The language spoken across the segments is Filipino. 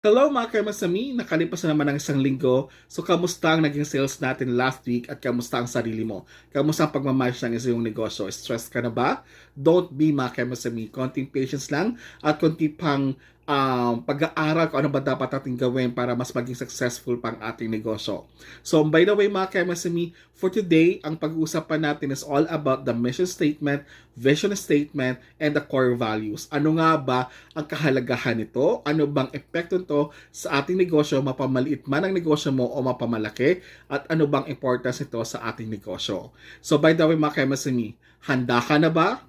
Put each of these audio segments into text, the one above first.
Hello mga kaimasami, nakalipas na naman ng isang linggo. So kamusta ang naging sales natin last week at kamusta ang sarili mo? Kamusta ang pagmamanage ng iyong negosyo? Stress ka na ba? Don't be mga kaimasami. Konting patience lang at konti pang um, pag-aaral kung ano ba dapat natin gawin para mas maging successful pang ating negosyo. So by the way mga kaimasami, for today, ang pag-uusapan natin is all about the mission statement, vision statement, and the core values. Ano nga ba ang kahalagahan nito? Ano bang epekto nito sa ating negosyo, mapamaliit man ang negosyo mo o mapamalaki? At ano bang importance nito sa ating negosyo? So by the way mga kaimasami, handa ka na ba?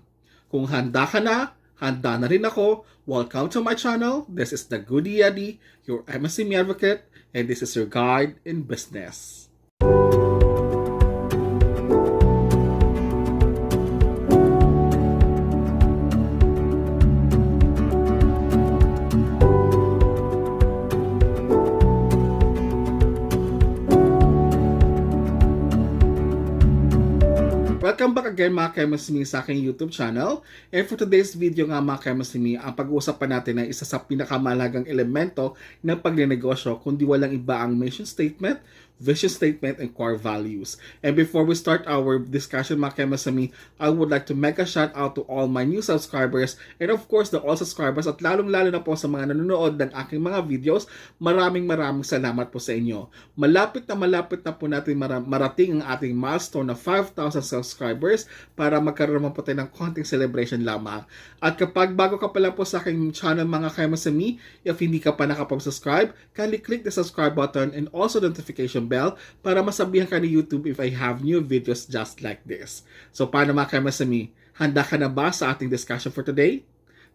Kung handa ka na, handa na rin ako. Welcome to my channel. This is the Goody Yadi, your MSME advocate, and this is your guide in business. Again mga Kemasmi sa aking YouTube channel. And for today's video nga mga Kemasmi, ang pag-uusapan natin ay isa sa pinakamalagang elemento ng pagnenegosyo kundi walang iba ang mission statement, vision statement, and core values. And before we start our discussion mga Kemasmi, I would like to make a shout out to all my new subscribers and of course the all subscribers at lalong-lalo na po sa mga nanonood ng aking mga videos. Maraming maraming salamat po sa inyo. Malapit na malapit na po natin mara- marating ang ating milestone na 5,000 subscribers para magkaroon naman po tayo ng konting celebration lamang. At kapag bago ka pala po sa aking channel mga Kaimasami, if hindi ka pa nakapag-subscribe, kindly click the subscribe button and also notification bell para masabihan ka ni YouTube if I have new videos just like this. So paano mga Kaimasami, handa ka na ba sa ating discussion for today?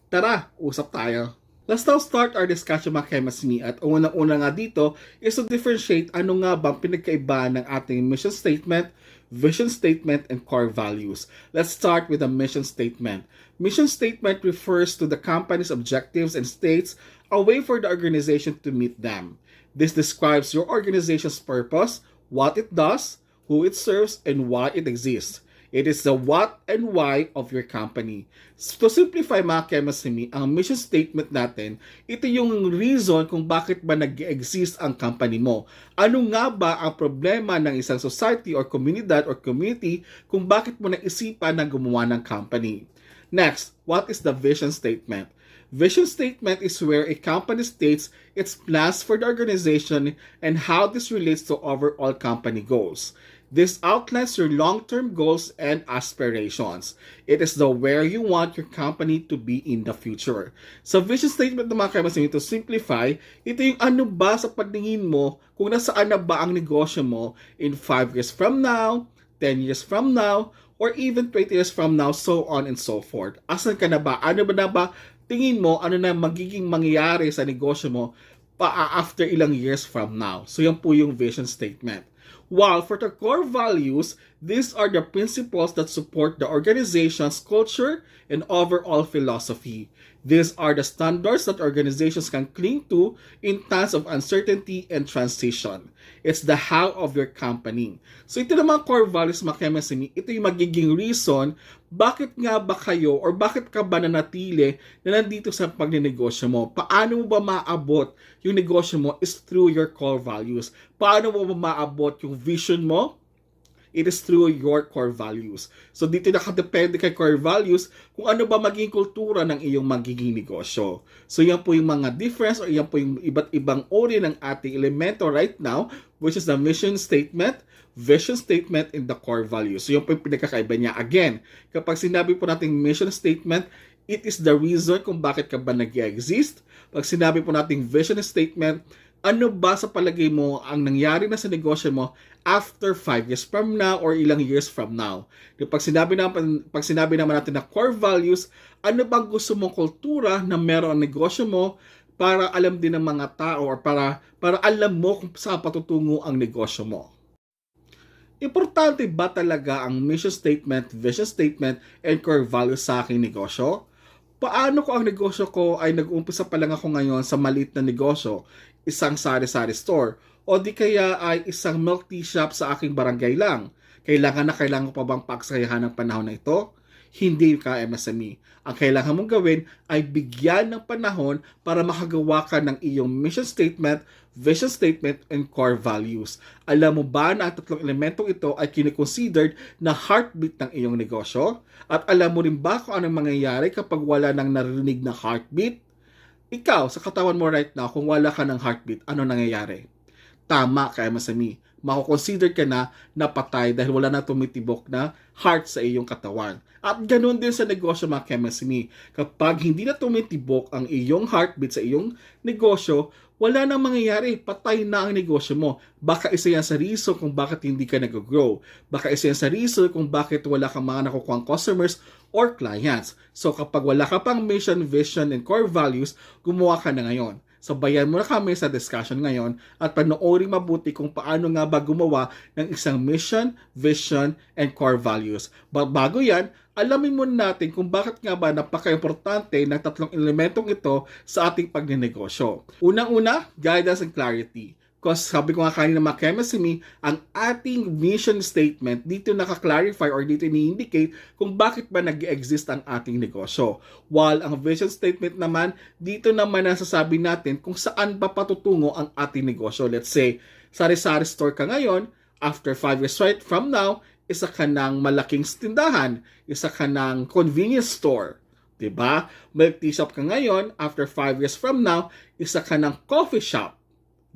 Tara, usap tayo! Let's now start our discussion mga Kemasmi at unang-una nga dito is to differentiate ano nga bang pinagkaiba ng ating mission statement, vision statement, and core values. Let's start with the mission statement. Mission statement refers to the company's objectives and states a way for the organization to meet them. This describes your organization's purpose, what it does, who it serves, and why it exists. It is the what and why of your company. To simplify mga Kemasimi, ang mission statement natin, ito yung reason kung bakit ba nag-exist ang company mo. Ano nga ba ang problema ng isang society or komunidad or community kung bakit mo naisipan na gumawa ng company. Next, what is the vision statement? Vision statement is where a company states its plans for the organization and how this relates to overall company goals. This outlines your long-term goals and aspirations. It is the where you want your company to be in the future. Sa vision statement ng mga kaimasin to simplify, ito yung ano ba sa pagtingin mo kung nasaan na ba ang negosyo mo in 5 years from now, 10 years from now, or even 20 years from now, so on and so forth. Asan ka na ba? Ano ba na ba tingin mo ano na magiging mangyayari sa negosyo mo pa after ilang years from now. So yan po yung vision statement. While for the core values, these are the principles that support the organization's culture and overall philosophy. These are the standards that organizations can cling to in times of uncertainty and transition. It's the how of your company. So ito naman core values mga KMSME, ito yung magiging reason bakit nga ba kayo or bakit ka ba nanatili na nandito sa pagnenegosyo mo? Paano mo ba maabot yung negosyo mo is through your core values. Paano mo ba maabot yung vision mo? It is through your core values. So dito nakadepende kay core values kung ano ba magiging kultura ng iyong magiging negosyo. So yan po yung mga difference or yan po yung iba't ibang uri ng ating elemento right now which is the mission statement, vision statement, and the core values. So yun po yung pinagkakaiba niya. Again, kapag sinabi po nating mission statement, it is the reason kung bakit ka ba nag-exist. Pag sinabi po nating vision statement, ano ba sa palagay mo ang nangyari na sa negosyo mo after 5 years from now or ilang years from now. Pag sinabi, naman, pag sinabi naman natin na core values, ano bang gusto mong kultura na meron ang negosyo mo para alam din ng mga tao or para, para alam mo kung saan patutungo ang negosyo mo. Importante ba talaga ang mission statement, vision statement, and core values sa aking negosyo? Paano ko ang negosyo ko ay nag-umpisa pa lang ako ngayon sa maliit na negosyo, isang sari-sari store, o di kaya ay isang milk tea shop sa aking barangay lang? Kailangan na kailangan pa bang pagsayahan ng panahon na ito? hindi ka MSME. Ang kailangan mong gawin ay bigyan ng panahon para makagawa ka ng iyong mission statement, vision statement, and core values. Alam mo ba na ang tatlong elementong ito ay kinikonsidered na heartbeat ng iyong negosyo? At alam mo rin ba kung anong mangyayari kapag wala nang narinig na heartbeat? Ikaw, sa katawan mo right now, kung wala ka ng heartbeat, ano nangyayari? Tama ka, MSME. Mako-consider ka na napatay dahil wala na tumitibok na heart sa iyong katawan. At ganun din sa negosyo mga MSME. Kapag hindi na tumitibok ang iyong heartbeat sa iyong negosyo, wala nang mangyayari. Patay na ang negosyo mo. Baka isa yan sa reason kung bakit hindi ka nag-grow. Baka isa yan sa reason kung bakit wala kang mga nakukuha customers or clients. So kapag wala ka pang mission, vision, and core values, gumawa ka na ngayon. Sabayan mo na kami sa discussion ngayon at panoorin mabuti kung paano nga ba gumawa ng isang mission, vision, and core values. But bago yan, alamin muna natin kung bakit nga ba napaka-importante ng tatlong elementong ito sa ating pagnenegosyo. Unang-una, guidance and clarity. Because sabi ko nga kanina mga chemistry, ang ating mission statement dito naka-clarify or dito ini-indicate kung bakit ba nag exist ang ating negosyo. While ang vision statement naman, dito naman nasasabi natin kung saan ba patutungo ang ating negosyo. Let's say, sari-sari store ka ngayon, after 5 years right from now, isa ka ng malaking tindahan, isa ka ng convenience store. 'di ba? Milk tea shop ka ngayon, after 5 years from now, isa ka ng coffee shop.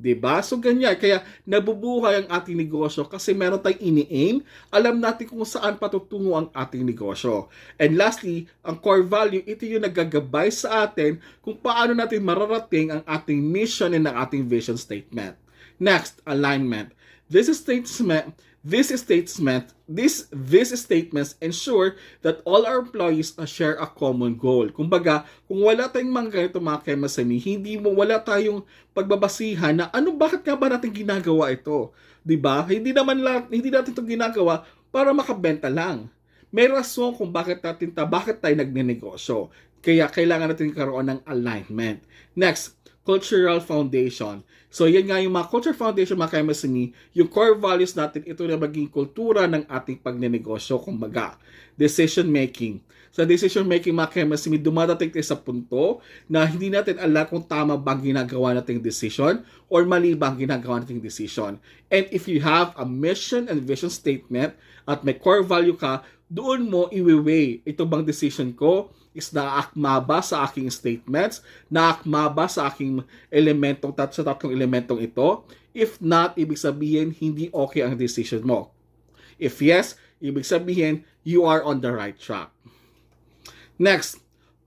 'Di ba? So ganyan, kaya nabubuhay ang ating negosyo kasi meron tayong ini-aim, alam natin kung saan patutungo ang ating negosyo. And lastly, ang core value, ito yung nagagabay sa atin kung paano natin mararating ang ating mission and ang ating vision statement. Next, alignment. This statement This statement, this, these statements ensure that all our employees uh, share a common goal. Kumbaga, kung wala tayong mga ganito mga kemasami, hindi mo, wala tayong pagbabasihan na ano, bakit nga ba natin ginagawa ito? 'Di ba? Hindi naman lang, hindi natin ito ginagawa para makabenta lang. May rason kung bakit natin ta, bakit tayo nagnenegosyo. Kaya kailangan natin karoon ng alignment. Next, cultural foundation. So, yan nga yung mga culture foundation, mga KMSME, yung core values natin, ito na maging kultura ng ating pagnenegosyo, kumbaga, decision making. Sa decision making, mga KMSME, dumadating tayo sa punto na hindi natin alam kung tama ba ang ginagawa nating decision or mali ba ang ginagawa nating decision. And if you have a mission and vision statement at may core value ka, doon mo iwi-weigh ito bang decision ko is naakma ba sa aking statements, naakma ba sa aking elementong tat sa tatlong elementong ito. If not, ibig sabihin hindi okay ang decision mo. If yes, ibig sabihin you are on the right track. Next,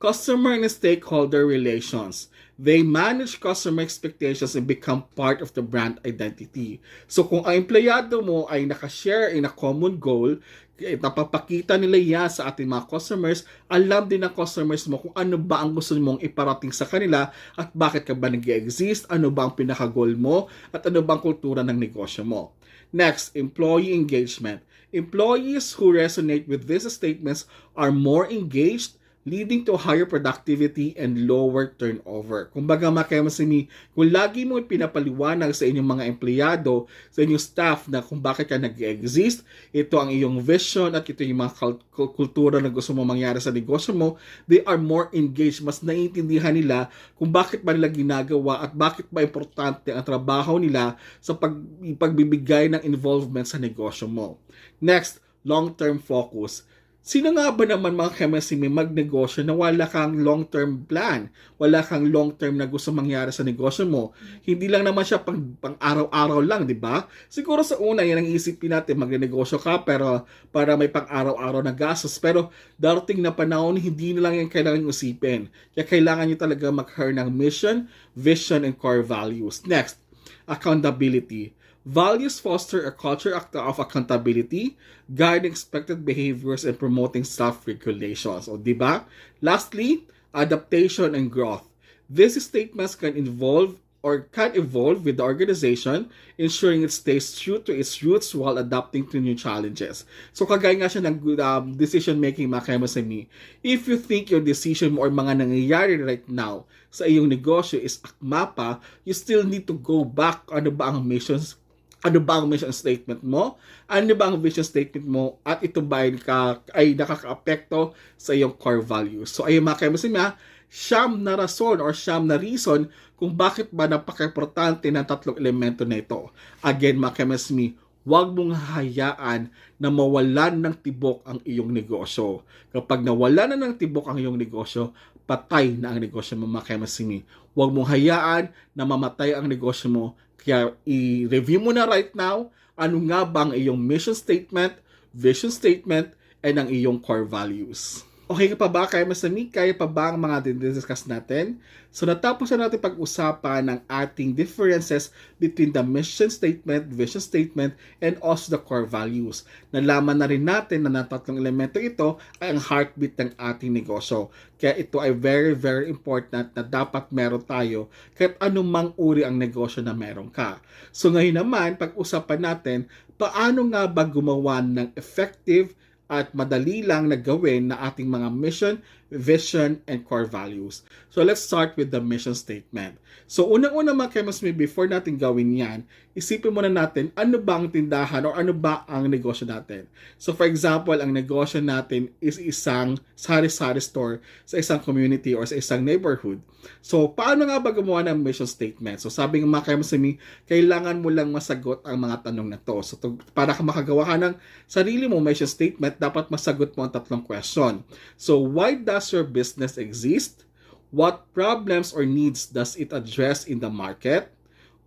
customer and stakeholder relations. They manage customer expectations and become part of the brand identity. So kung ang empleyado mo ay nakashare in a common goal, napapakita nila yan sa ating mga customers, alam din ng customers mo kung ano ba ang gusto mong iparating sa kanila at bakit ka ba nag exist ano ba ang pinaka-goal mo, at ano ba ang kultura ng negosyo mo. Next, employee engagement. Employees who resonate with these statements are more engaged, leading to higher productivity and lower turnover. Kumbaga mga kamasini, kung lagi mo pinapaliwanag sa inyong mga empleyado, sa inyong staff na kung bakit ka nag-exist, ito ang iyong vision at ito yung mga kultura na gusto mo mangyari sa negosyo mo, they are more engaged, mas naiintindihan nila kung bakit ba nila ginagawa at bakit ba importante ang trabaho nila sa pag, pagbibigay ng involvement sa negosyo mo. Next, long-term focus Sino nga ba naman mga chemistry may magnegosyo na wala kang long-term plan? Wala kang long-term na gusto mangyari sa negosyo mo? Hindi lang naman siya pang, pang araw-araw lang, di ba? Siguro sa una, yan ang isipin natin, magnegosyo ka pero para may pang araw-araw na gastos. Pero darating na panahon, hindi na lang yan kailangan isipin. Kaya kailangan nyo talaga mag-hear ng mission, vision, and core values. Next, accountability Values foster a culture of accountability, guiding expected behaviors, and promoting self-regulations. O, di ba? Lastly, adaptation and growth. These statements can involve or can evolve with the organization, ensuring it stays true to its roots while adapting to new challenges. So kagaya nga siya ng um, decision-making mga me. If you think your decision or mga nangyayari right now sa iyong negosyo is akma pa, you still need to go back ano ba ang missions ano ba ang mission statement mo? Ano ba ang vision statement mo? At ito ba ay, naka, ay nakaka-apekto sa iyong core values? So ayun mga kaimasin nga, siyam na rason or siyam na reason kung bakit ba napaka-importante ng tatlong elemento na ito. Again mga kaimasin huwag mong hayaan na mawalan ng tibok ang iyong negosyo. Kapag nawalan na ng tibok ang iyong negosyo, patay na ang negosyo mo mga kaimasimi. Huwag mong hayaan na mamatay ang negosyo mo. Kaya i-review mo na right now ano nga ba ang iyong mission statement, vision statement, and ang iyong core values. Okay ka pa ba? Kaya masami? Kaya pa ba ang mga dinidiscuss natin? So natapos na natin pag-usapan ng ating differences between the mission statement, vision statement, and also the core values. Nalaman na rin natin na ng tatlong elemento ito ay ang heartbeat ng ating negosyo. Kaya ito ay very, very important na dapat meron tayo kahit anumang uri ang negosyo na meron ka. So ngayon naman, pag-usapan natin, paano nga ba gumawa ng effective at madali lang na gawin na ating mga mission, vision, and core values. So let's start with the mission statement. So unang-una mga chemistry, before natin gawin yan, isipin muna natin ano ba ang tindahan or ano ba ang negosyo natin. So for example, ang negosyo natin is isang sari-sari store sa isang community or sa isang neighborhood. So paano nga ba gumawa ng mission statement? So sabi ng mga chemistry, kailangan mo lang masagot ang mga tanong na to. So to, para ka makagawa ka ng sarili mo mission statement, dapat masagot mo ang tatlong question. So why does your business exist? What problems or needs does it address in the market?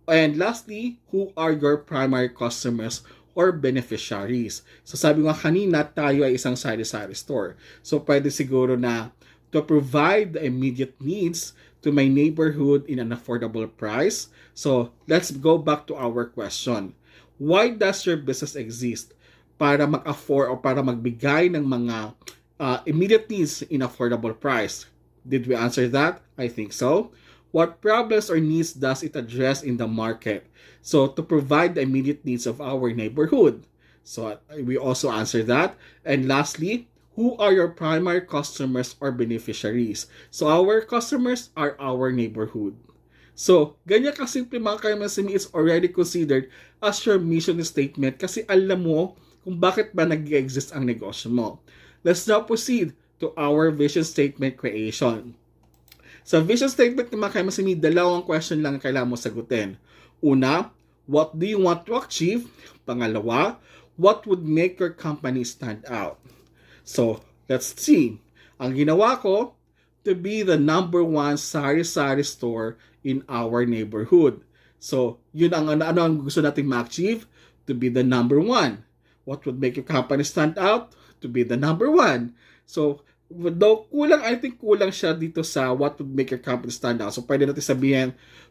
And lastly, who are your primary customers or beneficiaries? So sabi nga kanina, tayo ay isang sari-sari store. So pwede siguro na to provide the immediate needs to my neighborhood in an affordable price. So let's go back to our question. Why does your business exist? Para mag-afford o para magbigay ng mga uh, immediate needs in affordable price. Did we answer that? I think so. What problems or needs does it address in the market? So, to provide the immediate needs of our neighborhood. So, we also answer that. And lastly, who are your primary customers or beneficiaries? So, our customers are our neighborhood. So, ganyan kasimple mga kaimasimi is already considered as your mission statement kasi alam mo kung bakit ba nag-exist ang negosyo mo. Let's now proceed to our vision statement creation. Sa vision statement ng mga kaimasimi, dalawang question lang kailangan mo sagutin. Una, what do you want to achieve? Pangalawa, what would make your company stand out? So, let's see. Ang ginawa ko, to be the number one sari-sari store in our neighborhood. So, yun ang ano, ano ang gusto nating ma-achieve? To be the number one. What would make your company stand out? To be the number one. So, though kulang, I think kulang siya dito sa what would make your company stand out. So, pwede natin sabihin,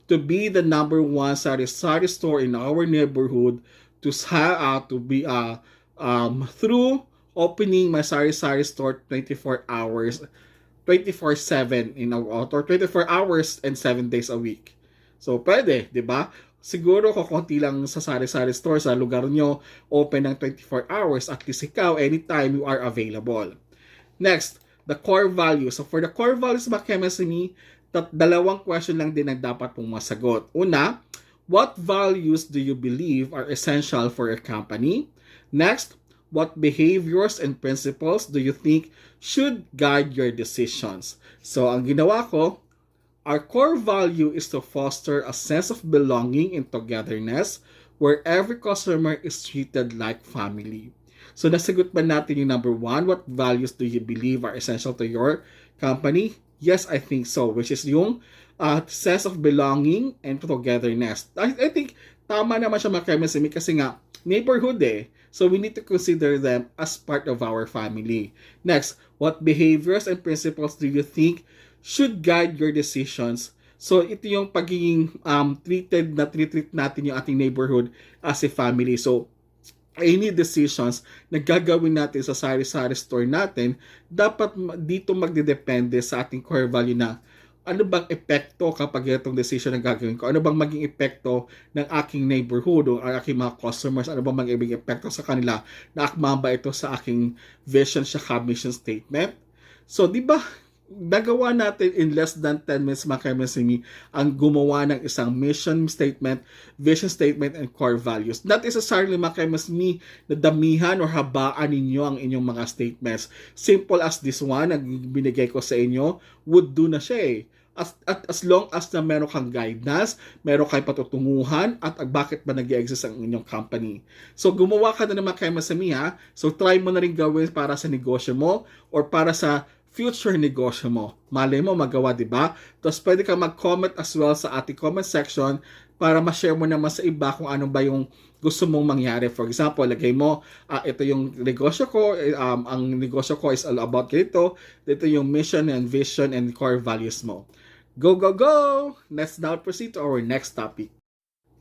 to be the number one sari-sari store in our neighborhood, to uh, to be uh, um, through opening my sari-sari store 24 hours 24/7 in or 24 hours and 7 days a week. So pwede, 'di ba? Siguro ko konti lang sa sari-sari store sa lugar nyo, open ng 24 hours at least ikaw anytime you are available. Next, the core values. So for the core values mga chemistry, tat dalawang question lang din ang dapat pong masagot. Una, what values do you believe are essential for your company? Next, what behaviors and principles do you think should guide your decisions? So, ang ginawa ko, our core value is to foster a sense of belonging and togetherness where every customer is treated like family. So, nasagot ba natin yung number one? What values do you believe are essential to your company? Yes, I think so. Which is yung uh, sense of belonging and togetherness. I, I think tama naman siya mga kasi nga neighborhood eh. So we need to consider them as part of our family. Next, what behaviors and principles do you think should guide your decisions? So ito yung pagiging um, treated na treat natin yung ating neighborhood as a family. So any decisions na gagawin natin sa sari-sari store natin, dapat dito magdedepende sa ating core value na ano bang epekto kapag itong decision na gagawin ko? Ano bang maging epekto ng aking neighborhood o aking mga customers? Ano bang maging epekto sa kanila na akma ba ito sa aking vision sa mission statement? So, di ba, nagawa natin in less than 10 minutes mga ka-MSME ang gumawa ng isang mission statement, vision statement, and core values. Not necessarily mga ka-MSME na damihan or habaan ninyo ang inyong mga statements. Simple as this one, ang binigay ko sa inyo, would do na siya eh as, at as long as na meron kang guidance, meron kang patutunguhan, at bakit ba nag exist ang inyong company. So, gumawa ka na naman kay Masami ha. So, try mo na rin gawin para sa negosyo mo or para sa future negosyo mo. Malay mo magawa, di ba? Tapos pwede ka mag-comment as well sa ating comment section para ma-share mo naman sa iba kung ano ba yung gusto mong mangyari. For example, lagay mo, ah, ito yung negosyo ko, eh, um, ang negosyo ko is all about ganito, ito yung mission and vision and core values mo. Go, go, go! Let's now proceed to our next topic.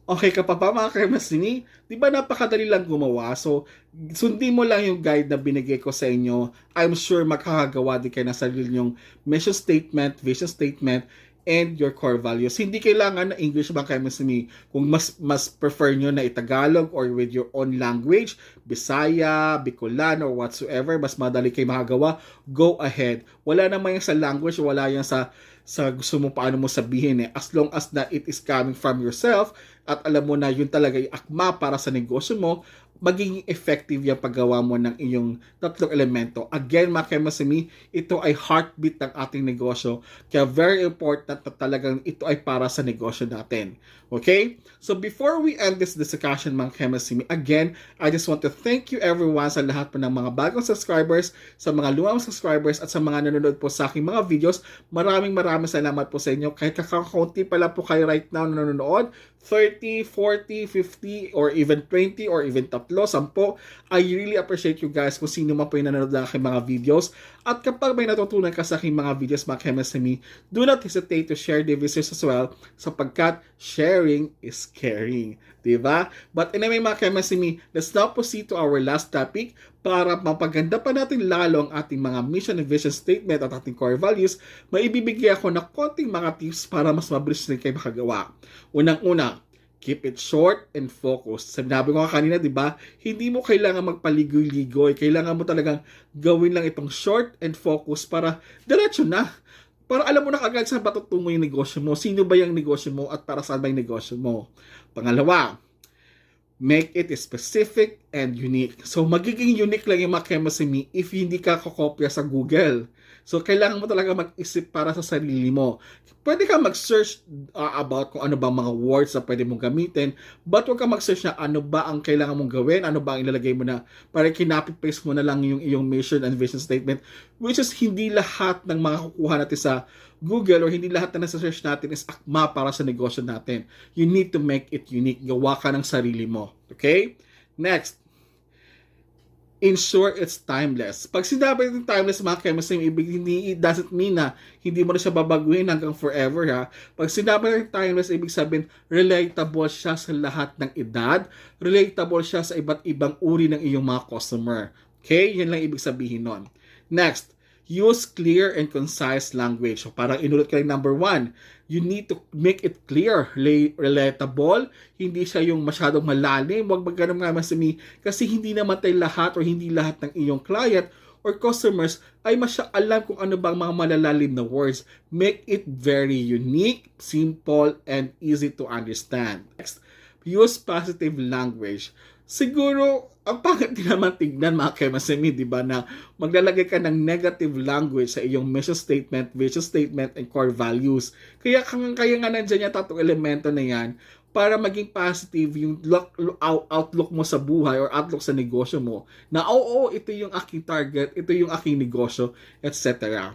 Okay ka pa ba mga kamasini? Di ba napakadali lang gumawa? So, sundin mo lang yung guide na binigay ko sa inyo. I'm sure makakagawa din kayo ng sarili nyong mission statement, vision statement, and your core values. Hindi kailangan na English ba kayo masini. Kung mas mas prefer nyo na itagalog or with your own language, Bisaya, Bicolan, or whatsoever, mas madali kayo makagawa, go ahead. Wala naman yung sa language, wala yung sa sa gusto mo paano mo sabihin eh. As long as na it is coming from yourself at alam mo na yun talaga yung akma para sa negosyo mo, magiging effective yung paggawa mo ng iyong tatlong elemento. Again, mga kemasimi, ito ay heartbeat ng ating negosyo. Kaya very important na talagang ito ay para sa negosyo natin. Okay? So before we end this discussion, mga kemasimi, again, I just want to thank you everyone sa lahat po ng mga bagong subscribers, sa mga lumang subscribers, at sa mga nanonood po sa aking mga videos. Maraming maraming salamat po sa inyo. Kahit kakakunti pala po kayo right now na nanonood, 30, 40, 50, or even 20, or even tatlo, sampo. I really appreciate you guys kung sino man po yung nanonood ng aking mga videos. At kapag may natutunan ka sa aking mga videos, mga chemistry, do not hesitate to share the videos as well sapagkat sharing is caring. Diba? But anyway, mga chemistry, let's now proceed to our last topic para mapaganda pa natin lalo ang ating mga mission and vision statement at ating core values, maibibigay ako na konting mga tips para mas mabilis rin kayo makagawa. Unang-una, keep it short and focused. Sabi ko nga kanina, di ba, hindi mo kailangan magpaligoy-ligoy. Kailangan mo talagang gawin lang itong short and focus para diretso na. Para alam mo na kagad saan ba tutungo yung negosyo mo, sino ba yung negosyo mo, at para saan ba yung negosyo mo. Pangalawa, make it specific and unique. So, magiging unique lang yung mga if hindi ka kakopya sa Google. So, kailangan mo talaga mag-isip para sa sarili mo. Pwede ka mag-search uh, about kung ano ba mga words na pwede mong gamitin, but huwag ka mag-search na ano ba ang kailangan mong gawin, ano ba ang ilalagay mo na, para kinapit-paste mo na lang yung iyong mission and vision statement, which is hindi lahat ng mga kukuha natin sa Google or hindi lahat na nasa search natin is akma para sa negosyo natin. You need to make it unique. Gawa ka ng sarili mo. Okay? Next, ensure it's timeless. Pag sinabi ng timeless mga chemistry, ibig hindi it doesn't mean na hindi mo na siya babaguhin hanggang forever ha. Pag sinabi ng timeless, ibig sabihin relatable siya sa lahat ng edad, relatable siya sa iba't ibang uri ng iyong mga customer. Okay? Yan lang ibig sabihin nun. Next, use clear and concise language. So parang inulit ka lang number one, you need to make it clear, relatable, hindi siya yung masyadong malalim, wag magganong nga masami, kasi hindi naman tayo lahat or hindi lahat ng iyong client or customers ay masya alam kung ano bang mga malalalim na words. Make it very unique, simple, and easy to understand. Next, use positive language siguro, ang pangit din naman tignan mga kemasemi, di ba, na maglalagay ka ng negative language sa iyong mission statement, vision statement, and core values. Kaya, kaya nga nandiyan yung tatlong elemento na yan para maging positive yung look, outlook mo sa buhay or outlook sa negosyo mo. Na, oo, ito yung aking target, ito yung aking negosyo, etc.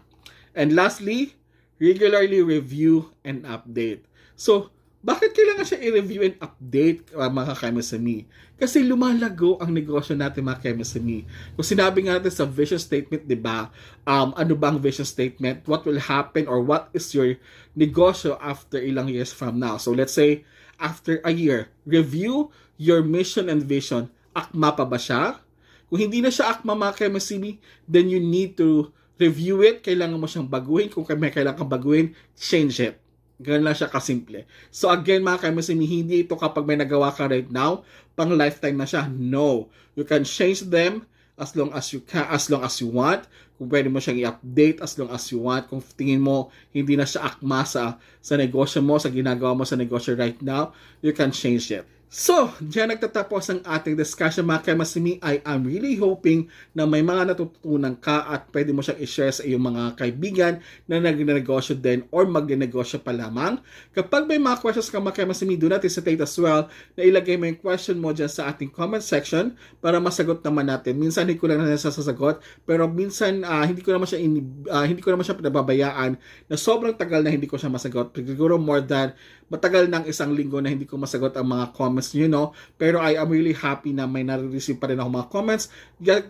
And lastly, regularly review and update. So, bakit kailangan siya i-review and update uh, mga ka-MSME? Kasi lumalago ang negosyo natin mga ka-MSME. Kung sinabi nga natin sa vision statement, di ba, um, ano ba ang vision statement? What will happen or what is your negosyo after ilang years from now? So let's say, after a year, review your mission and vision. Akma pa ba siya? Kung hindi na siya akma mga ka-MSME, then you need to review it. Kailangan mo siyang baguhin. Kung may kailangan kang baguhin, change it. Ganun lang siya kasimple. So again mga kaimasin, hindi ito kapag may nagawa ka right now, pang lifetime na siya. No. You can change them as long as you can, as long as you want. Kung pwede mo siyang i-update as long as you want. Kung tingin mo hindi na siya akma sa, sa negosyo mo, sa ginagawa mo sa negosyo right now, you can change it. So, diyan nagtatapos ang ating discussion mga kaimasimi. I am really hoping na may mga natutunan ka at pwede mo siyang i-share sa iyong mga kaibigan na nagnegosyo din or magnegosyo pa lamang. Kapag may mga questions ka mga kaimasimi, do not hesitate as well na ilagay mo yung question mo dyan sa ating comment section para masagot naman natin. Minsan hindi ko lang na nasasagot, pero minsan ah, hindi ko naman siya ini- ah, hindi ko naman siya pinababayaan na sobrang tagal na hindi ko siya masagot. Siguro more than matagal ng isang linggo na hindi ko masagot ang mga comments nyo, no? Pero I am really happy na may nare-receive pa rin ako mga comments.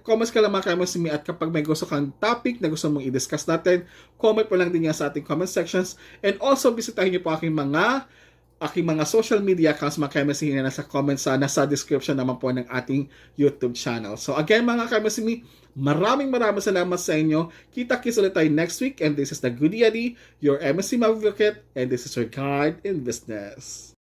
Comments ka lang mga comments me at kapag may gusto kang topic na gusto mong i-discuss natin, comment mo lang din yan sa ating comment sections. And also, bisitahin niyo po aking mga aking mga social media accounts mga kaimasimi na nasa comments sa nasa description naman po ng ating YouTube channel. So again mga kaimasimi, maraming maraming salamat sa inyo. Kita-kits ulit tayo next week and this is the Goody Yadi, your MSC Advocate and this is your guide in business.